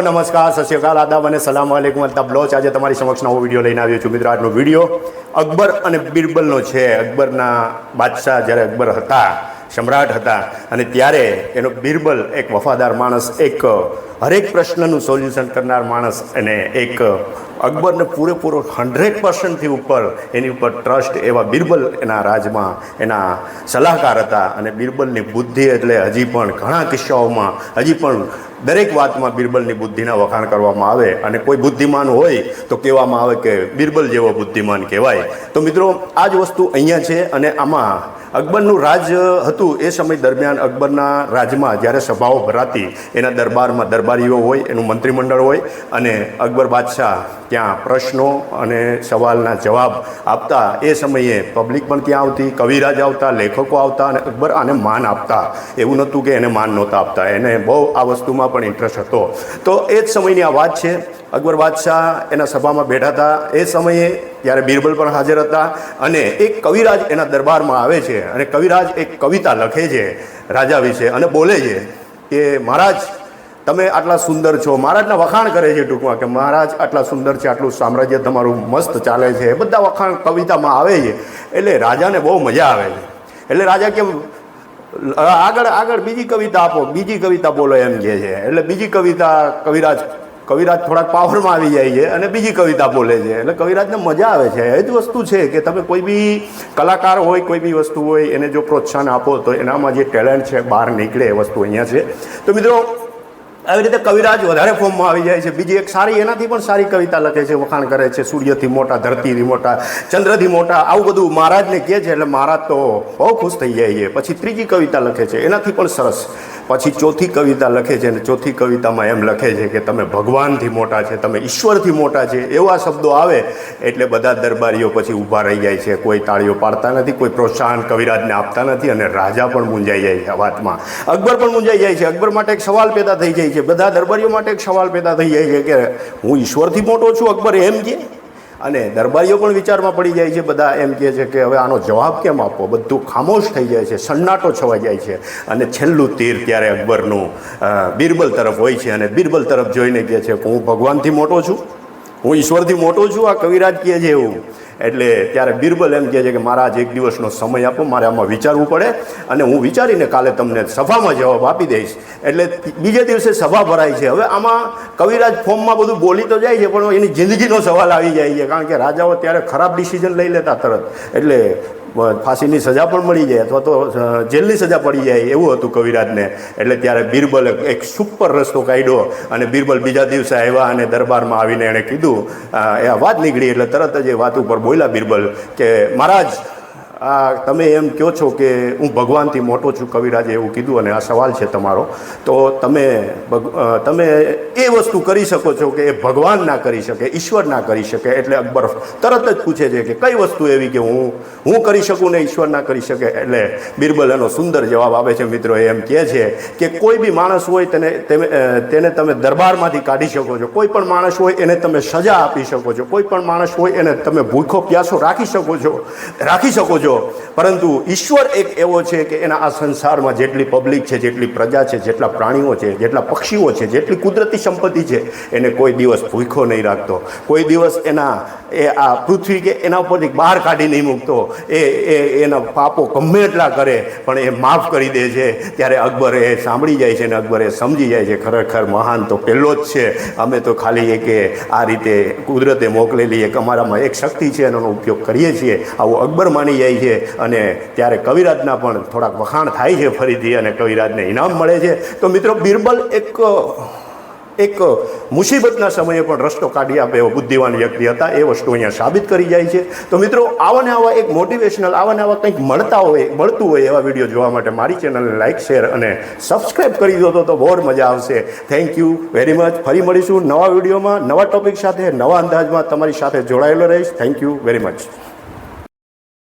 નમસ્કાર, સત શ્રીકાલ આદાબ અને સલામ વાલેકુમ અલ્તાફ બ્લોચ. આજે તમારી સમક્ષ નવો વીડિયો લઈને આવ્યો છું મિત્રો આજનો વીડિયો. અકબર અને બિરબલનો છે. અકબરના બાદશાહ જ્યારે અકબર હતા, સમ્રાટ હતા, અને ત્યારે એનો બિરબલ એક વફાદાર માણસ, એક, હરેક પ્રશ્નનું સોલ્યુશન કરનાર માણસ અને એક, અકબરને પૂરેપૂરો હંડ્રેડ પર્સન્ટથી ઉપર, એની ઉપર ટ્રસ્ટ એવા બિરબલ એના રાજમાં એના સલાહકાર હતા. અને બિરબલની બુદ્ધિ એટલે હજી પણ ઘણા કિસ્સાઓમાં, હજી પણ દરેક વાતમાં બિરબલની બુદ્ધિના વખાણ કરવામાં આવે અને કોઈ બુદ્ધિમાન હોય તો કહેવામાં આવે કે બિરબલ જેવો બુદ્ધિમાન કહેવાય. તો મિત્રો, આ જ વસ્તુ અહીંયા છે અને આમાં અકબરનું રાજ હતું એ સમય દરમિયાન અકબરના રાજમાં જ્યારે સભાઓ ભરાતી, એના દરબારમાં દરબારીઓ હોય, એનું મંત્રીમંડળ હોય અને અકબર બાદશાહ ત્યાં પ્રશ્નો અને સવાલના જવાબ આપતા. એ સમયે પબ્લિક પણ ત્યાં આવતી, કવિરાજ આવતા, લેખકો આવતા અને અકબર આને માન આપતા. એવું નહોતું કે એને માન નહોતા આપતા. એને બહુ આ વસ્તુમાં પણ ઇન્ટરેસ્ટ હતો. તો એ જ સમયની આ વાત છે. અકબર બાદશાહ એના સભામાં બેઠા હતા. એ સમયે ત્યારે બિરબલ પણ હાજર હતા અને એક કવિરાજ એના દરબારમાં આવે છે અને કવિરાજ એક કવિતા લખે છે રાજા વિશે અને બોલે છે કે, મહારાજ, તમે આટલા સુંદર છો. મહારાજના વખાણ કરે છે ટૂંકમાં કે, મહારાજ, આટલા સુંદર છે, આટલું સામ્રાજ્ય તમારું મસ્ત ચાલે છે. એ બધા વખાણ કવિતામાં આવે છે. એટલે રાજાને બહુ મજા આવે છે. એટલે રાજા કેમ આગળ આગળ બીજી કવિતા આપો, બીજી કવિતા બોલો એમ જે છે. એટલે બીજી કવિતા કવિરાજ કવિરાજ થોડાક પાવરમાં આવી જાય છે અને બીજી કવિતા બોલે છે. એટલે કવિરાજને મજા આવે છે. એ જ વસ્તુ છે કે તમે કોઈ બી કલાકાર હોય, કોઈ બી વસ્તુ હોય, એને જો પ્રોત્સાહન આપો તો એનામાં જે ટેલેન્ટ છે, બહાર નીકળે એ વસ્તુ અહીંયા છે. તો મિત્રો આવી રીતે કવિરાજ વધારે ફોર્મમાં આવી જાય છે. બીજી એક સારી, એનાથી પણ સારી કવિતા લખે છે, વખાણ કરે છે, સૂર્યથી મોટા, ધરતીથી મોટા, ચંદ્રથી મોટા, આવું બધું મહારાજને કહે છે, એટલે મહારાજ તો બહુ ખુશ થઈ જાય છે. પછી ત્રીજી કવિતા લખે છે. એનાથી પણ સરસ. પછી ચોથી કવિતા લખે છે અને ચોથી કવિતામાં એમ લખે છે કે તમે ભગવાનથી મોટા છે, તમે ઈશ્વરથી મોટા છે, એવા શબ્દો આવે એટલે બધા દરબારીઓ પછી ઊભા રહી જાય છે. કોઈ તાળીઓ પાડતા નથી, કોઈ પ્રોત્સાહન કવિરાજને આપતા નથી અને રાજા પણ મૂંઝાઈ જાય છે આ વાતમાં. અકબર પણ મૂંઝાઈ જાય છે. અકબર માટે એક સવાલ પેદા થઈ જાય છે. બધા દરબારીઓ માટે એક સવાલ પેદા થઈ જાય છે કે હું ઈશ્વરથી મોટો છું, અકબર એમ કે? અને દરબારીઓ પણ વિચારમાં પડી જાય છે બધા એમ કહે છે કે હવે આનો જવાબ કેમ આપવો? બધું ખામોશ થઈ જાય છે, સન્નાટો છવાઈ જાય છે. અને છેલ્લું તીર ત્યારે અકબરનું બિરબલ તરફ હોય છે અને બિરબલ તરફ જોઈને કહે છે કે હું ભગવાનથી મોટો છું, હું ઈશ્વરથી મોટો છું, આ કવિરાજ કહે છે એવું. એટલે ત્યારે બિરબલ એમ કહે છે કે મહારાજ, એક દિવસનો સમય આપો, મારે આમાં વિચારવું પડે અને હું વિચારીને કાલે તમને સભામાં જવાબ આપી દઈશ. એટલે બીજે દિવસે સભા ભરાય છે. હવે આમાં કવિરાજ ફોર્મમાં બધું બોલી તો જાય છે, પણ એની જિંદગીનો સવાલ આવી જાય છે. કારણ કે રાજાઓ ત્યારે ખરાબ ડિસિઝન લઈ લેતા તરત. એટલે ફાંસીની સજા પણ મળી જાય અથવા તો જેલની સજા પડી જાય એવું હતું કવિરાજને. એટલે ત્યારે બિરબલે એક સુપર રસ્તો કાઢ્યો અને બિરબલ બીજા દિવસે આવ્યા અને દરબારમાં આવીને એણે કીધું એ વાત નીકળી એટલે તરત જ એ વાત ઉપર બોલ્યા બિરબલ કે, મહારાજ આ તમે એમ કહો છો કે હું ભગવાનથી મોટો છું કવિરાજે એવું કીધું અને આ સવાલ છે તમારો. તો તમે તમે એ વસ્તુ કરી શકો છો કે એ ભગવાન ના કરી શકે, ઈશ્વર ના કરી શકે. એટલે અકબર તરત જ પૂછે છે કે કઈ વસ્તુ એવી કે હું હું કરી શકું ને ઈશ્વર ના કરી શકે? એટલે બિરબલ એનો સુંદર જવાબ આપે છે મિત્રો એમ કહે છે કે કોઈ બી માણસ હોય તેને તેને તમે દરબારમાંથી કાઢી શકો છો. કોઈ પણ માણસ હોય એને તમે સજા આપી શકો છો. કોઈ પણ માણસ હોય એને તમે ભૂખો પ્યાસો રાખી શકો છો, રાખી શકો છો. પરંતુ ઈશ્વર એક એવો છે કે એના આ સંસારમાં જેટલી પબ્લિક છે, જેટલી પ્રજા છે, જેટલા પ્રાણીઓ છે, જેટલા પક્ષીઓ છે, જેટલી કુદરતી સંપત્તિ છે, એને કોઈ દિવસ ભૂખો નહીં રાખતો. કોઈ દિવસ એના એ આ પૃથ્વી કે એના ઉપરથી બહાર કાઢી નહીં મૂકતો. એ એ, એના પાપો ગમે એટલા કરે, પણ એ માફ કરી દે છે. ત્યારે અકબર એ સાંભળી જાય છે અને અકબર એ સમજી જાય છે, ખરેખર મહાન તો પહેલો જ છે. અમે તો ખાલી એક આ રીતે કુદરતે મોકલેલી, એક અમારામાં એક શક્તિ છે એનો ઉપયોગ કરીએ છીએ. આવું અકબર માની જાય છે અને ત્યારે કવિરાજના પણ થોડાક વખાણ થાય છે ફરીથી અને કવિરાજને ઇનામ મળે છે. તો મિત્રો બિરબલ એક એક મુસીબતના સમયે પણ રસ્તો કાઢી આપે એવો બુદ્ધિવાન વ્યક્તિ હતા. એ વસ્તુ અહીંયા સાબિત કરી જાય છે. તો મિત્રો આવા ને આવા એક મોટિવેશનલ આવા ને આવા કંઈક મળતા હોય, મળતું હોય એવા વીડિયો જોવા માટે મારી ચેનલને લાઇક શેર અને સબસ્ક્રાઇબ કરી દો તો બહુ મજા આવશે. થેન્ક યુ વેરી મચ ફરી મળીશું નવા વિડીયોમાં નવા ટોપિક સાથે, નવા અંદાજમાં તમારી સાથે જોડાયેલો રહીશ. Thank you very much